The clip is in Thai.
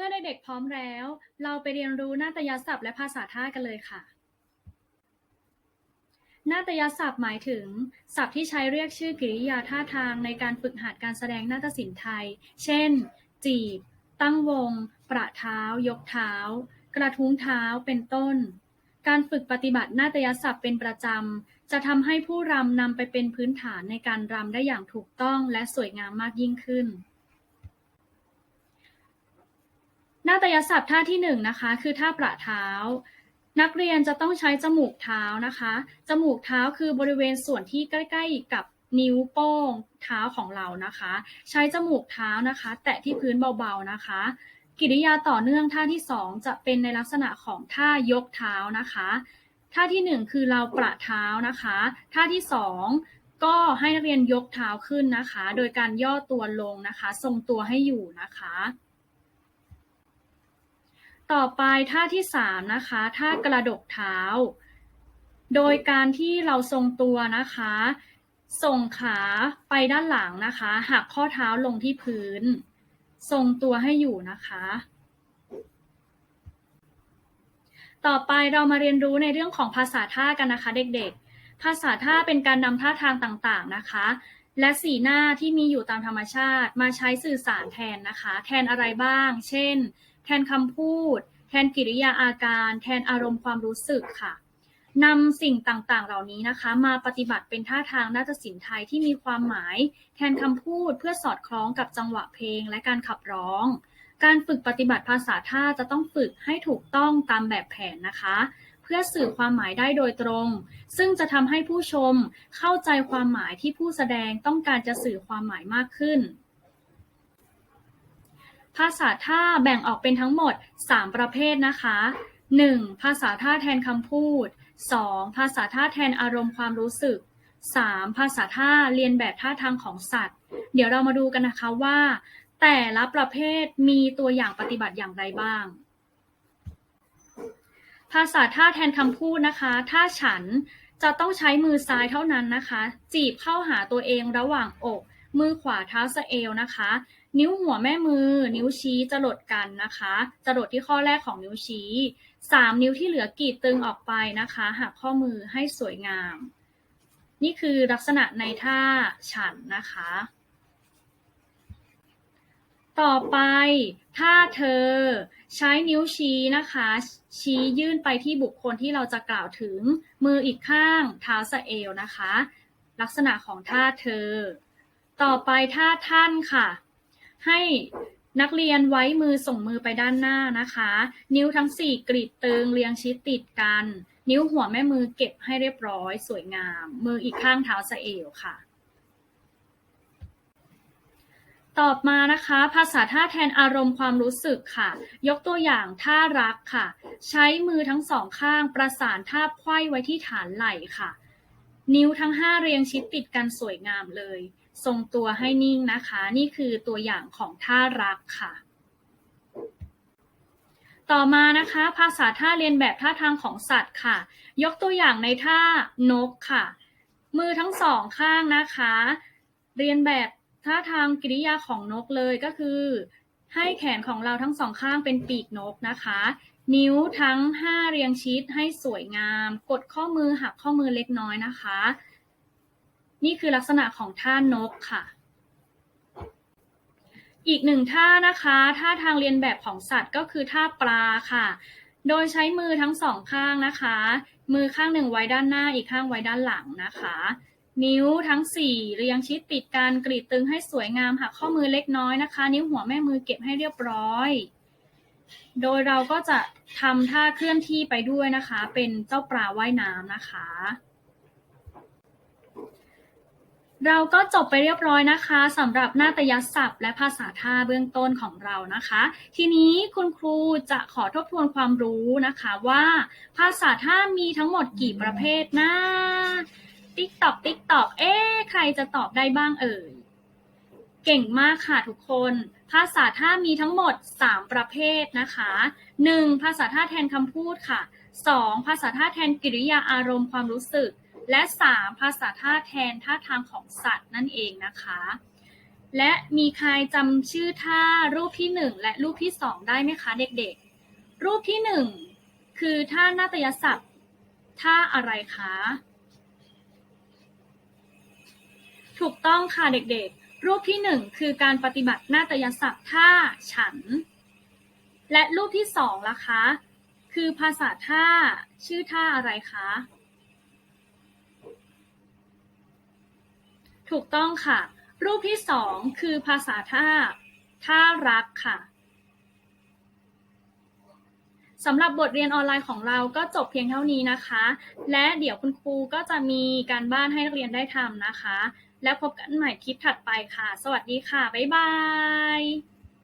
มื่อเด็กๆพร้อมแล้ว เราไปเรียนรู้นาฏยศัพท์และภาษาท่ากันเลยค่ะ นาฏยศัพท์หมายถึง ศัพท์ที่ใช้เรียกชื่อกริยาท่าทางในการฝึกหัดการแสดงนาฏศิลป์ไทย เช่น จีบ ตั้งวง ประเท้า ยกเท้า กระทุ้งเท้า เป็นต้น การฝึกปฏิบัตินาฏยศัพท์เป็นประจำ จะทำให้ผู้รำนำไปเป็นพื้นฐานในการรำได้อย่างถูกต้องและสวยงามมากยิ่งขึ้น นาฏยศัพท์ท่าที่หนึ่งนะคะ คือท่าประเท้า นักเรียนจะต้องใช้จมูกเท้านะคะ จมูกเท้าคือบริเวณส่วนที่ใกล้ ๆ กับนิ้วโป้งเท้าของเรานะคะ ใช้จมูกเท้านะคะ แตะที่พื้นเบาๆนะคะ กิริยาต่อเนื่องท่าที่สองจะเป็นในลักษณะของท่ายกเท้านะคะท่าที่หนึ่งคือเราประเท้านะคะท่าที่สองก็ให้นักเรียนยกเท้าขึ้นนะคะ โดยการย่อตัวลงนะคะ ทรงตัวให้อยู่นะคะ ต่อไปท่าที่สามนะคะท่ากระดกเท้า โดยการที่เราทรงตัวนะคะ ส่งขาไปด้านหลังนะคะ หักข้อเท้าลงที่พื้น ทรงตัวให้อยู่นะคะ ต่อไปเรามาเรียนรู้ในเรื่องของภาษาท่ากันนะคะ เด็กๆ ภาษาท่าเป็นการนำท่าทางต่างๆนะคะ และสีหน้าที่มีอยู่ตามธรรมชาติมาใช้สื่อสารแทนนะคะ แทนอะไรบ้าง เช่น แทนคำพูด แทนกิริยาอาการ แทนอารมณ์ความรู้สึกค่ะนำสิ่งต่างๆ เหล่านี้นะคะ มาปฏิบัติเป็นท่าทางนาฏศิลป์ไทยที่มีความหมาย แทนคำพูดเพื่อสอดคล้องกับจังหวะเพลงและการขับร้อง การฝึกปฏิบัติภาษาท่าจะต้องฝึกให้ถูกต้องตามแบบแผนนะคะ เพื่อสื่อความหมายได้โดยตรง ซึ่งจะทำให้ผู้ชมเข้าใจความหมายที่ผู้แสดงต้องการจะสื่อความหมายมากขึ้น ภาษาท่าแบ่งออกเป็นทั้งหมด 3 ประเภทนะคะ 1. ภาษาท่าแทนคำพูด 2. ภาษาท่าแทนอารมณ์ความรู้สึก 3. ภาษาท่าเรียนแบบท่าทางของสัตว์ เดี๋ยวเรามาดูกันนะคะว่า แต่ละประเภทมีตัวอย่างปฏิบัติอย่างไรบ้าง ภาษาท่าแทนคำพูดนะคะถ้าฉันจะต้องใช้มือซ้ายเท่านั้นนะคะ จีบเข้าหาตัวเองระหว่างอก มือขวาเท้าสะเอวนะคะ นิ้วหัวแม่มือ นิ้วชี้จะหลดกันนะคะ จะหลดที่ข้อแรกของนิ้วชี้สามนิ้วที่เหลือกรีดตึงออกไปนะคะ หักข้อมือให้สวยงาม นี่คือลักษณะในท่าฉันนะคะ ต่อไปถ้าเธอใช้นิ้วชี้นะคะ ชี้ยื่นไปที่บุคคลที่เราจะกล่าวถึงมืออีกข้างเท้าสะเอวนะคะ ลักษณะของท่าเธอ ต่อไปท่าท่านค่ะ ให้นักเรียนไว้มือส่งมือไปด้านหน้านะคะ นิ้วทั้งสี่กรีดตึงเรียงชิดติดกัน นิ้วหัวแม่มือเก็บให้เรียบร้อย สวยงาม มืออีกข้างเท้าสะเอวค่ะตอบมานะคะ ภาษาท่าแทนอารมณ์ความรู้สึกค่ะ ยกตัวอย่างท่ารักค่ะ ใช้มือทั้งสองข้างประสานท่าไขว้ไว้ที่ฐานไหล่ค่ะ นิ้วทั้งห้าเรียงชิดติดกันสวยงามเลย ทรงตัวให้นิ่งนะคะ นี่คือตัวอย่างของท่ารักค่ะ ต่อมานะคะ ภาษาท่าเรียนแบบท่าทางของสัตว์ค่ะ ยกตัวอย่างในท่านกค่ะ มือทั้งสองข้างนะคะ เรียนแบบท่าทางกิริยาของนกเลยก็คือ ให้แขนของเราทั้งสองข้างเป็นปีกนกนะคะ นิ้วทั้ง 5 เรียงชิดให้สวยงาม กดข้อมือหักข้อมือเล็กน้อยนะคะ นี่คือลักษณะของท่านกค่ะ อีกหนึ่งท่านะคะท่าทางเรียนแบบของสัตว์ก็คือท่าปลาค่ะ โดยใช้มือทั้งสองข้างนะคะ มือข้างหนึ่งไว้ด้านหน้าอีกข้างไว้ด้านหลังนะคะ นิ้วทั้ง 4 เรียงชิดติดกันกรีดตึงให้สวยงามหักข้อมือเล็กน้อยนะคะ นิ้วหัวแม่มือเก็บให้เรียบร้อย โดยเราก็จะทำท่าเคลื่อนที่ไปด้วยนะคะ เป็นเจ้าปลาว่ายน้ำนะคะ เราก็จบไปเรียบร้อยนะคะสำหรับนาฏยศัพท์ และภาษาท่าเบื้องต้นของเรานะคะ ทีนี้คุณครูจะขอทบทวนความรู้นะคะว่า ภาษาท่ามีทั้งหมดกี่ประเภทนะติ๊กตอกติ๊กตอกเอ๊ใครจะตอบได้บ้างเอ่ย เก่งมากค่ะทุกคน ภาษาท่ามีทั้งหมด 3 ประเภทนะคะ 1. ภาษาท่าแทนคำพูดค่ะ 2. ภาษาท่าแทนกิริยาอารมณ์ความรู้สึก และ 3. ภาษาท่าแทนท่าทางของสัตว์นั่นเองนะคะ และมีใครจำชื่อท่ารูปที่หนึ่งและรูปที่สองได้ไหมคะเด็กๆ รูปที่หนึ่งคือท่านาฏยศัพท์ท่าอะไรคะ ถูกต้องค่ะเด็กๆ รูปที่หนึ่งคือการปฏิบัตินาฏยศัพท์ท่าฉัน และรูปที่สองล่ะคะ คือภาษาท่าชื่อท่าอะไรคะ ถูกต้องค่ะ รูปที่สองคือภาษาท่าท่ารักค่ะสำหรับบทเรียนออนไลน์ของเราก็จบเพียงเท่านี้นะคะ และเดี๋ยวคุณครูก็จะมีการบ้านให้นักเรียนได้ทำนะคะ แล้วพบกันใหม่คลิปถัดไปค่ะ สวัสดีค่ะ บ๊ายบาย